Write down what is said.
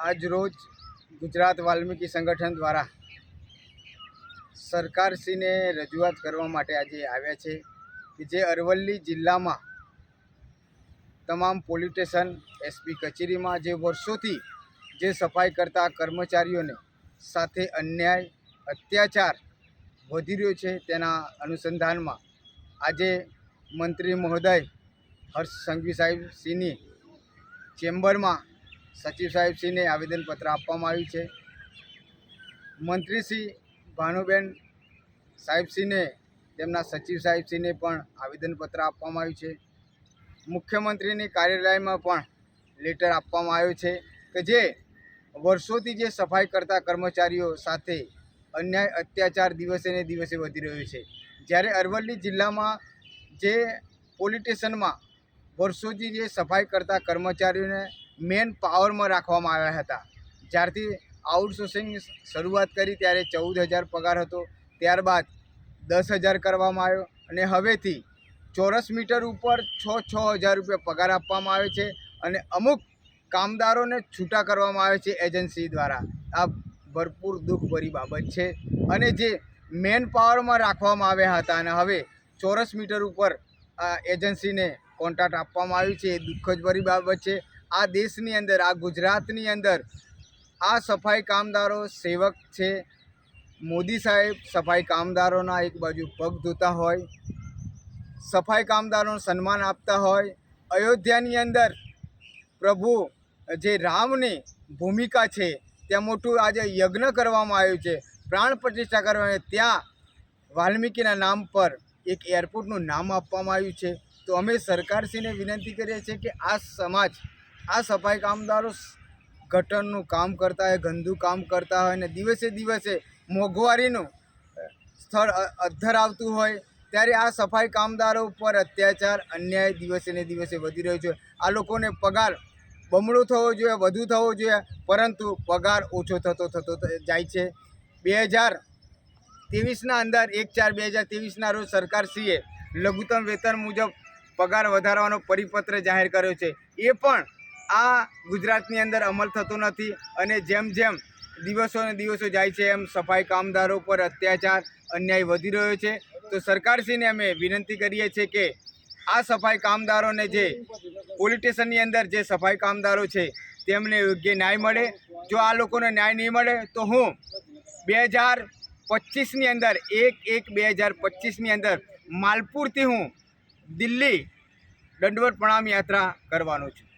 આજ રોજ ગુજરાત વાલ્મીકી સંગઠન દ્વારા સરકારશ્રીને રજૂઆત કરવા માટે આજે આવ્યા છે કે જે અરવલ્લી જિલ્લામાં તમામ પોલીસ સ્ટેશન, એસપી કચેરીમાં જે વર્ષોથી જે સફાઈ કરતા કર્મચારીઓને સાથે અન્યાય, અત્યાચાર વધી રહ્યો છે તેના અનુસંધાનમાં આજે મંત્રી મહોદય હર્ષ સંઘવી સાહેબ સિંહની ચેમ્બરમાં સચિવ સાહેબશ્રીને આવેદનપત્ર આપવામાં આવ્યું છે. મંત્રીશ્રી ભાનુબેન સાહેબશ્રીને તેમના સચિવ સાહેબશ્રીને પણ આવેદનપત્ર આપવામાં આવ્યું છે. મુખ્યમંત્રીની કાર્યાલયમાં પણ લેટર આપવામાં આવ્યો છે કે જે વર્ષોથી જે સફાઈ કરતા કર્મચારીઓ સાથે અન્યાય, અત્યાચાર દિવસે ને દિવસે વધી રહ્યો છે. જ્યારે અરવલ્લી જિલ્લામાં જે પોલીસ સ્ટેશનમાં વર્ષોથી જે સફાઈ કરતા કર્મચારીઓને મેન પાવરમાં રાખવામાં આવ્યા હતા. જ્યારથી આઉટસોર્સિંગ શરૂઆત કરી ત્યારે ચૌદ હજાર પગાર હતો. ત્યારબાદ દસ હજાર કરવામાં આવ્યો અને હવેથી ચોરસ મીટર ઉપર છ છ હજાર રૂપિયા પગાર આપવામાં આવે છે અને અમુક કામદારોને છૂટા કરવામાં આવે છે એજન્સી દ્વારા. આ ભરપૂર દુઃખભરી બાબત છે. અને જે મેન પાવરમાં રાખવામાં આવ્યા હતા અને હવે ચોરસ મીટર ઉપર આ એજન્સીને કોન્ટ્રાક્ટ આપવામાં આવ્યું છે એ દુઃખ જ ભરી બાબત છે. આ દેશની અંદર, આ ગુજરાતની અંદર આ સફાઈ કામદારો સેવક છે. મોદી સાહેબ સફાઈ કામદારોના એક બાજુ પગ ધોતા હોય, સફાઈ કામદારોનું સન્માન આપતા હોય. અયોધ્યાની અંદર પ્રભુ જે રામની ભૂમિકા છે, ત્યાં મોટું આજે યજ્ઞ કરવામાં આવ્યું છે. પ્રાણ પ્રતિષ્ઠા કરવામાં ત્યાં વાલ્મીકીના નામ પર એક એરપોર્ટનું નામ આપવામાં આવ્યું છે. તો અમે સરકારશ્રીને વિનંતી કરીએ છીએ કે આ સમાજ આ સફાઈ કામદારો ગટરનું કામ કરતા હોય, ગંદુ કામ કરતા હોય અને દિવસે દિવસે મોંઘવારીનું સ્થળ અધ્ધર આવતું હોય, ત્યારે આ સફાઈ કામદારો ઉપર અત્યાચાર, અન્યાય દિવસે ને દિવસે વધી રહ્યો છે. આ લોકોને પગાર બમણો થવો જોઈએ, વધુ થવો જોઈએ, પરંતુ પગાર ઓછો થતો થતો જાય છે. બે હજાર ત્રેવીસના અંદર એક ચાર બે હજાર ત્રેવીસના રોજ સરકારશ્રીએ લઘુત્તમ વેતન મુજબ પગાર વધારવાનો પરિપત્ર જાહેર કર્યો છે. એ પણ આ ગુજરાતની અંદર અમલ થતો નથી અને જેમ જેમ દિવસો ને દિવસો જાય છે એમ સફાઈ કામદારો પર અત્યાચાર, અન્યાય વધી રહ્યો છે, તો સરકારશ્રીને અમે વિનંતી કરીએ છીએ કે આ સફાઈ કામદારોને જે પોલીસ અંદર જે સફાઈ કામદારો છે, તેમને યોગ્ય ન્યાય મળે. જો આ લોકોને ન્યાય નહીં મળે, તો હું બે હજાર પચીસની અંદર, એક એક બે હજાર પચીસની અંદર માલપુરથી હું દિલ્હી દંડવત પ્રણામ યાત્રા કરવાનો છું.